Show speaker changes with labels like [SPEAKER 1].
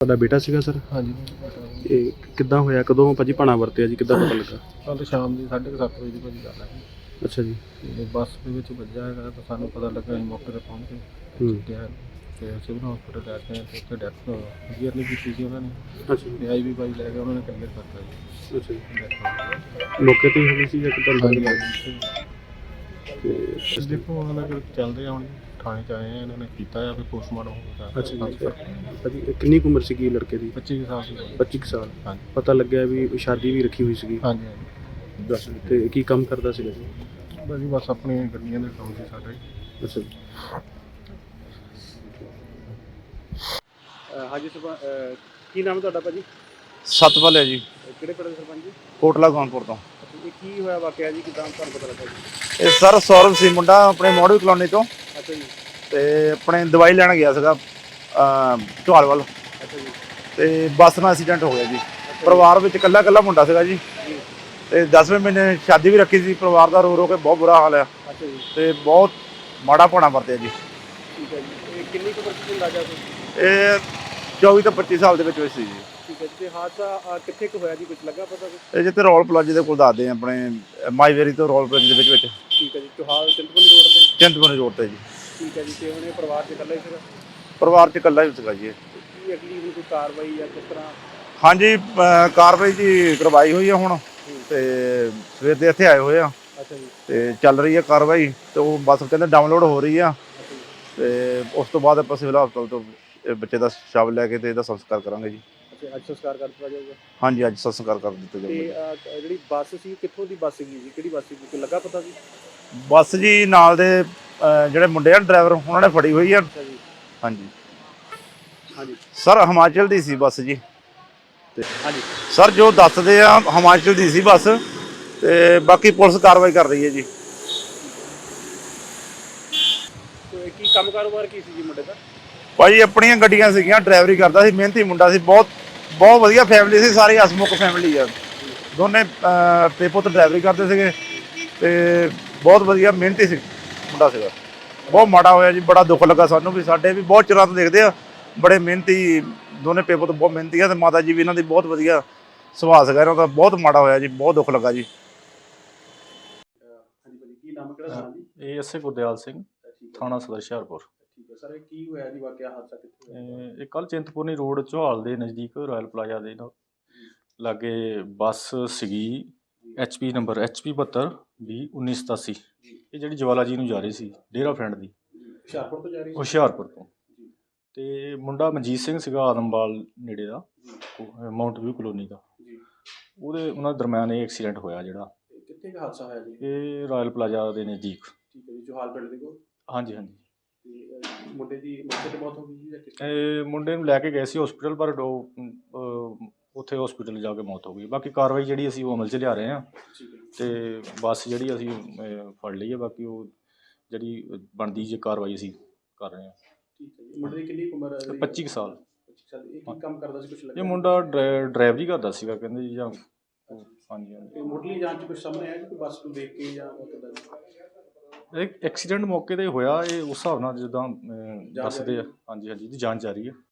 [SPEAKER 1] ਤੁਹਾਡਾ ਬੇਟਾ ਸੀਗਾ ਸਰ?
[SPEAKER 2] ਹਾਂਜੀ।
[SPEAKER 1] ਇਹ ਕਿੱਦਾਂ ਹੋਇਆ? ਕਦੋਂ ਭਾਜੀ ਪਾਣਾ ਵਰਤਿਆ ਜੀ? ਕਿੱਦਾਂ ਪਤਾ ਲੱਗਾ?
[SPEAKER 2] ਕੱਲ ਸ਼ਾਮ ਦੀ 7:30 ਵਜੇ ਦੀ ਭਾਜੀ ਗੱਲ ਹੈ।
[SPEAKER 1] ਅੱਛਾ ਜੀ।
[SPEAKER 2] ਤੇ ਬੱਸ ਦੇ ਵਿੱਚ ਵੱਜਾ ਹੈਗਾ ਤਾਂ ਸਾਨੂੰ ਪਤਾ ਲੱਗਾ ਅਸੀਂ ਮੌਕੇ ਤੇ ਪਹੁੰਚ ਗਏ। ਤੇ ਤੇ ਸਿਵਲ ਹਸਪੀਟਲ ਲੈ ਕੇ ਆਏ ਤੇ ਉੱਥੇ ਡੈਥ ਕਲੀਅਰ ਨਹੀਂ ਕੀਤੀ ਸੀ ਉਹਨਾਂ ਨੇ।
[SPEAKER 1] ਅੱਛਾ ਜੀ।
[SPEAKER 2] ਤੇ ਆਈਵੀ ਬਾਈ ਲੈ ਕੇ ਉਹਨਾਂ ਨੇ ਕਲੀਅਰ ਕਰਤਾ ਜੀ।
[SPEAKER 1] ਅੱਛਾ ਜੀ। ਮੌਕੇ ਤੇ ਹੀ ਸੀ ਜਾਂ ਕਿੱਦਾਂ ਲੱਗਾ? ਤੇ
[SPEAKER 2] ਦੇਖੋ ਉਹਨਾਂ ਕੋਈ ਚੱਲਦੇ ਆ ਹੁਣ। ਥਾਣੇ ਚ ਆਏ ਆ ਇਹਨਾਂ ਨੇ ਕੀਤਾ ਆ ਵੀ ਪੋਸਟਮਾਰਟਮ ਹੋਊਗਾ
[SPEAKER 1] ਅੱਛਾ ਜੀ ਭਾਜੀ ਇਹ ਕਿੰਨੀ ਕੁ ਉਮਰ ਸੀਗੀ ਲੜਕੇ ਦੀ?
[SPEAKER 2] 25 ਸਾਲ ਦੀ
[SPEAKER 1] 25 ਕੁ ਸਾਲ।
[SPEAKER 2] ਹਾਂਜੀ।
[SPEAKER 1] ਪਤਾ ਲੱਗਿਆ ਵੀ ਸ਼ਾਦੀ ਵੀ ਰੱਖੀ ਹੋਈ ਸੀਗੀ।
[SPEAKER 2] ਹਾਂਜੀ ਹਾਂਜੀ।
[SPEAKER 1] ਦੱਸ ਤੇ ਕੀ ਕੰਮ ਕਰਦਾ ਸੀਗਾ ਜੀ?
[SPEAKER 2] ਬਸ ਜੀ ਬਸ ਆਪਣੀਆਂ ਗੱਡੀਆਂ ਦੇ ਕੰਮ ਸੀ ਸਾਡੇ
[SPEAKER 1] ਅੱਛਾ ਜੀ। ਹਾਜੀ ਸਰਪੰਚ ਕੀ ਨਾਮ ਹੈ ਤੁਹਾਡਾ ਭਾਜੀ?
[SPEAKER 3] ਸਤਪਾਲ ਹੈ ਜੀ।
[SPEAKER 1] ਕਿਹੜੇ ਪਿੰਡ ਦੇ ਸਰਪੰਚ ਜੀ?
[SPEAKER 3] ਕੋਟਲਾ ਗੌਨਪੁਰ ਤੋਂ।
[SPEAKER 1] ਇਹ ਕੀ ਹੋਇਆ ਵਾਕਿਆ ਜੀ? ਕਿਦਾਂ ਤੁਹਾਨੂੰ ਪਤਾ ਲੱਗਾ ਜੀ?
[SPEAKER 3] ਇਹ ਸਰ ਸੌਰਵ ਸੀ ਮੁੰਡਾ ਆਪਣੇ ਮੋੜੂ ਕਲੋਨੀ ਤੋਂ।
[SPEAKER 1] ਅੱਛਾ ਜੀ।
[SPEAKER 3] ਤੇ ਆਪਣੇ ਦਵਾਈ ਲੈਣ ਗਿਆ ਸੀਗਾ ਢੋਲ ਵੱਲ
[SPEAKER 1] ਅੱਛਾ ਜੀ।
[SPEAKER 3] ਤੇ ਬੱਸ ਨਾਲ ਐਕਸੀਡੈਂਟ ਹੋ ਗਿਆ ਜੀ। ਪਰਿਵਾਰ ਵਿੱਚ ਇਕੱਲਾ ਇਕੱਲਾ ਮੁੰਡਾ ਸੀਗਾ ਜੀ। ਤੇ 10ਵੇਂ ਮਹੀਨੇ ਸ਼ਾਦੀ ਵੀ ਰੱਖੀ ਸੀ ਪਰਿਵਾਰ ਦਾ ਰੋ ਰੋ ਕੇ ਬਹੁਤ ਬੁਰਾ ਹਾਲ ਆ।
[SPEAKER 1] ਅੱਛਾ ਜੀ।
[SPEAKER 3] ਤੇ ਬਹੁਤ ਮਾੜਾ ਭਾਣਾ ਵਰਤਿਆ ਜੀ।
[SPEAKER 1] ਠੀਕ ਹੈ ਜੀ। ਇਹ ਕਿੰਨੀ ਕੁ ਪਰਸੈਂਟ ਅੰਦਾਜ਼ਾ ਤੁਸੀਂ
[SPEAKER 3] ਇਹ 24 ਤੋਂ 25 ਸਾਲ ਦੇ ਵਿੱਚ ਹੋਈ ਸੀ ਜੀ।
[SPEAKER 1] ਠੀਕ ਹੈ ਤੇ ਹਾਦਸਾ ਕਿੱਥੇ ਕੁ ਹੋਇਆ ਜੀ? ਕੁਝ ਲੱਗਾ ਪਤਾ ਕੁਛ?
[SPEAKER 3] ਇਹ ਜਿੱਥੇ ਰੋਲ ਪਲਾਜੇ ਦੇ ਕੋਲ ਦੱਸਦੇ ਆ ਆਪਣੇ ਮਾਈਵੇਰੀ ਤੋਂ ਰੋਲ ਪਲਾਜੇ ਦੇ ਵਿੱਚ ਵਿੱਚ।
[SPEAKER 1] ਠੀਕ ਹੈ ਜੀ। ਚੋਹਾਲ ਚਿੰਤਪੁਰਨੀ ਰੋਡ ਤੇ?
[SPEAKER 3] ਚਿੰਤਪੁਰਨੀ ਰੋਡ ਤੇ ਜੀ।
[SPEAKER 1] ਠੀਕ ਹੈ ਜੀ ਤੇ ਉਹਨੇ ਪਰਿਵਾਰ ਚ ਇਕੱਲਾ ਹੀ ਸੀਗਾ?
[SPEAKER 3] ਪਰਿਵਾਰ ਚ ਇਕੱਲਾ ਹੀ ਸੀਗਾ ਜੀ ਇਹ।
[SPEAKER 1] ਕੀ ਅਗਲੀ ਹੁਣ ਕੋਈ ਕਾਰਵਾਈ ਜਾਂ ਕਿਸ ਤਰ੍ਹਾਂ?
[SPEAKER 3] ਹਾਂਜੀ ਅਹ ਕਾਰਵਾਈ ਜੀ ਕਰਵਾਈ ਹੋਈ ਆ ਹੁਣ ਤੇ ਸਵੇਰ ਦੇ ਇੱਥੇ ਆਏ ਹੋਏ ਆ।
[SPEAKER 1] ਅੱਛਾ ਜੀ।
[SPEAKER 3] ਤੇ ਚੱਲ ਰਹੀ ਹੈ ਕਾਰਵਾਈ ਤੇ ਉਹ ਬਸ ਕਹਿੰਦੇ ਡਾਊਨਲੋਡ ਹੋ ਰਹੀ ਆ।
[SPEAKER 1] ਅੱਛਾ ਜੀ।
[SPEAKER 3] ਤੇ ਉਸ ਤੋਂ ਬਾਅਦ ਆਪਾਂ ਸਿਵਲ ਹਸਪਤਾਲ ਤੋਂ ਇਹ ਬੱਚੇ ਦਾ ਸ਼ਵ ਲੈ ਕੇ ਤੇ ਇਹਦਾ ਸੰਸਕਾਰ ਕਰਾਂਗੇ ਜੀ।
[SPEAKER 1] ਅੱਛਾ ਅੱਜ ਸੰਸਕਾਰ ਕਰ ਦਿੱਤਾ ਜਾਊਗਾ?
[SPEAKER 3] ਹਾਂਜੀ ਅੱਜ ਸੰਸਕਾਰ ਕਰ ਦਿੱਤਾ
[SPEAKER 1] ਤੇ
[SPEAKER 3] ਜਾਊਗਾ
[SPEAKER 1] ਅਹ, ਜਿਹੜੀ ਬੱਸ ਸੀ ਕਿੱਥੋਂ ਦੀ ਬੱਸ ਸੀਗੀ ਜੀ? ਕਿਹੜੀ ਬੱਸ ਸੀ? ਕੋਈ ਲੱਗਾ ਪਤਾ ਸੀ
[SPEAKER 3] ਬੱਸ ਜੀ ਨਾਲ ਦੇ ਜਿਹੜੇ ਮੁੰਡੇ ਆ ਡਰਾਈਵਰ ਉਹਨਾਂ ਨੇ ਫੜੀ ਹੋਈ ਆ। ਹਾਂਜੀ।
[SPEAKER 1] ਹਾਂਜੀ।
[SPEAKER 3] ਸਰ ਹਿਮਾਚਲ ਦੀ ਸੀ ਬੱਸ ਜੀ।
[SPEAKER 1] ਹਾਂਜੀ।
[SPEAKER 3] ਸਰ ਜੋ ਦੱਸਦੇ ਆ ਹਿਮਾਚਲ ਦੀ ਸੀ ਬੱਸ। ਤੇ ਬਾਕੀ ਪੁਲਿਸ ਕਾਰਵਾਈ ਕਰ ਰਹੀ ਹੈ ਜੀ।
[SPEAKER 1] ਤੇ ਕੀ ਕੰਮ ਕਾਰੋਬਾਰ ਕੀ ਸੀ ਜੀ ਮੁੰਡੇ ਦਾ?
[SPEAKER 3] ਭਾਈ ਆਪਣੀਆਂ ਗੱਡੀਆਂ ਸੀਗੀਆਂ ਡਰਾਈਵਰੀ ਕਰਦਾ ਸੀ ਮਿਹਨਤੀ ਮੁੰਡਾ ਸੀ। ਬਹੁਤ ਬਹੁਤ ਵਧੀਆ ਫੈਮਿਲੀ ਸੀ ਸਾਰੀ ਹਸਮੁਖ ਫੈਮਿਲੀ ਆ। ਦੋਨੇ ਪਿਓ ਪੁੱਤ ਡਰਾਈਵਰੀ ਕਰਦੇ ਸੀਗੇ। ਤੇ ਬਹੁਤ ਵਧੀਆ ਮਿਹਨਤੀ ਸੀ। ਮੁੰਡਾ ਸੀਗਾ। ਬਹੁਤ ਮਾੜਾ ਹੋਇਆ ਜੀ ਬੜਾ ਦੁੱਖ ਲੱਗਾ ਸਾਨੂੰ ਵੀ ਸਾਡੇ ਵੀ ਬਹੁਤ ਚਿਰਾਂ ਤੋਂ ਦੇਖਦੇ ਆ। ਬੜੇ ਮਿਹਨਤੀ ਦੋਨੇ ਪਿਓ ਪੁੱਤ ਬਹੁਤ ਮਿਹਨਤੀ ਆ ਤੇ ਮਾਤਾ ਜੀ ਵੀ ਇਹਨਾਂ ਦੀ ਬਹੁਤ ਵਧੀਆ ਸੁਭਾਅ ਸੀਗਾ ਇਹਨਾਂ ਦਾ ਬਹੁਤ ਮਾੜਾ ਹੋਇਆ ਜੀ ਬਹੁਤ ਦੁੱਖ ਲੱਗਾ ਜੀ।
[SPEAKER 1] ਹਾਂਜੀ ਭਾਜੀ ਕੀ ਨਾਮ ਕਿਹੜਾ ਥਾਣਾ ਜੀ
[SPEAKER 2] ਇਹ ਐਸਏ ਗੁਰਦਿਆਲ ਸਿੰਘ
[SPEAKER 1] ਠੀਕ
[SPEAKER 2] ਥਾਣਾ ਸਦਰ ਹੁਸ਼ਿਆਰਪੁਰ
[SPEAKER 1] ਠੀਕ ਹੈ ਸਰ ਇਹ ਕੀ ਹੋਇਆ ਜੀ ਵਾਕਿਆ ਹਾਦਸਾ ਕਿੱਥੇ ਹੋਇਆ?
[SPEAKER 2] ਇਹ ਕੱਲ ਚਿੰਤਪੁਰਨੀ ਰੋਡ ਚੌਹਾਲ ਦੇ ਨਜ਼ਦੀਕ ਰਾਇਲ ਪਲਾਜ਼ਾ ਦੇ ਨਾਲ ਲਾਗੇ ਬੱਸ ਸੀਗੀ। HP ਨੰਬਰ HP 72 B 1987 ਇਹ ਜਿਹੜੀ ਜਵਾਲਾ ਜੀ ਨੂੰ ਜਾ ਰਹੀ ਸੀ ਡੇਰਾ ਫਰੈਂਡ ਦੀ।
[SPEAKER 1] ਹੁਸ਼ਿਆਰਪੁਰ ਤੋਂ ਜਾ ਰਹੀ ਸੀ?
[SPEAKER 2] ਹੁਸ਼ਿਆਰਪੁਰ ਤੋਂ। ਤੇ ਮੁੰਡਾ ਮਨਜੀਤ ਸਿੰਘ ਸੀਗਾ ਆਦਮਵਾਲ ਨੇੜੇ ਦਾ ਮਾਊਂਟ ਵਿਊ ਕਲੋਨੀ ਦਾ। ਉਹਦੇ ਉਹਨਾਂ ਦਰਮਿਆਨ ਇਹ ਐਕਸੀਡੈਂਟ ਹੋਇਆ ਜਿਹੜਾ।
[SPEAKER 1] ਕਿੱਥੇ ਦਾ ਹਾਦਸਾ ਹੋਇਆ ਜੀ?
[SPEAKER 2] ਇਹ ਰਾਇਲ ਪਲਾਜ਼ਾ ਦੇ ਨਜ਼ਦੀਕ।
[SPEAKER 1] ਠੀਕ ਹੈ ਜੀ ਜੋਹਾਲ ਪਿੰਡ ਦੇ ਕੋਲ?
[SPEAKER 2] ਹਾਂਜੀ ਹਾਂਜੀ।
[SPEAKER 1] ਮੁੰਡੇ ਦੀ ਮੌਕੇ ਤੇ ਮੌਤ ਹੋ ਗਈ ਜੀ ਜਾਂ ਕਿਸ
[SPEAKER 2] ਇਹ ਮੁੰਡੇ ਨੂੰ ਲੈ ਕੇ ਗਏ ਸੀ ਹਸਪੀਟਲ ਪਰ ਅਹ, ਉੱਥੇ ਹਸਪੀਟਲ ਜਾ ਕੇ ਮੌਤ ਹੋ ਗਈ। ਬਾਕੀ ਕਾਰਵਾਈ ਜਿਹੜੀ ਅਸੀਂ ਉਹ ਅਮਲ 'ਚ ਲਿਆ ਰਹੇ ਹਾਂ। ਤੇ ਬੱਸ ਜਿਹੜੀ ਅਸੀਂ ਅਹ, ਫੜ ਲਈ ਹੈ। ਬਾਕੀ ਉਹ ਜਿਹੜੀ ਬਣਦੀ ਜੇ ਕਾਰਵਾਈ ਅਸੀਂ ਕਰ ਰਹੇ ਹਾਂ।
[SPEAKER 1] ਠੀਕ ਹੈ ਜੀ। ਮੁੰਡੇ ਦੀ ਕਿੰਨੀ ਕੁ ਉਮਰ ਹੈ? ਜੀ?
[SPEAKER 2] 25 ਕੁ ਸਾਲ।
[SPEAKER 1] 25 ਸਾਲ। ਇਹ ਕੀ ਕੰਮ ਕਰਦਾ ਸੀ? ਕੁਝ
[SPEAKER 2] ਇਹ ਮੁੰਡਾ ਡਰਾ- ਡਰਾਈਵਰੀ ਕਰਦਾ ਸੀਗਾ ਕਹਿੰਦੇ ਜੀ ਜਾਂ ਹਾਂਜੀ ਹਾਂਜੀ।
[SPEAKER 1] ਤੇ ਮੁੱਢਲੀ ਜਾਂਚ ਕੁਝ ਸਾਹਮਣੇ ਆਇਆ ਜੀ ਕੋਈ ਬੱਸ ਨੂੰ ਦੇਖ ਕੇ ਜਾਂ ਕਿਦਾਂ
[SPEAKER 2] ਇਹ ਐਕਸੀਡੈਂਟ ਮੌਕੇ ਤੇ ਹੋਇਆ। ਇਹ ਉਸ ਹਿਸਾਬ ਨਾਲ ਜਿੱਦਾਂ ਅਹ, ਦੱਸਦੇ ਆ। ਹਾਂਜੀ ਹਾਂਜੀ ਇਹਦੀ ਜਾਂਚ ਜਾਰੀ ਹੈ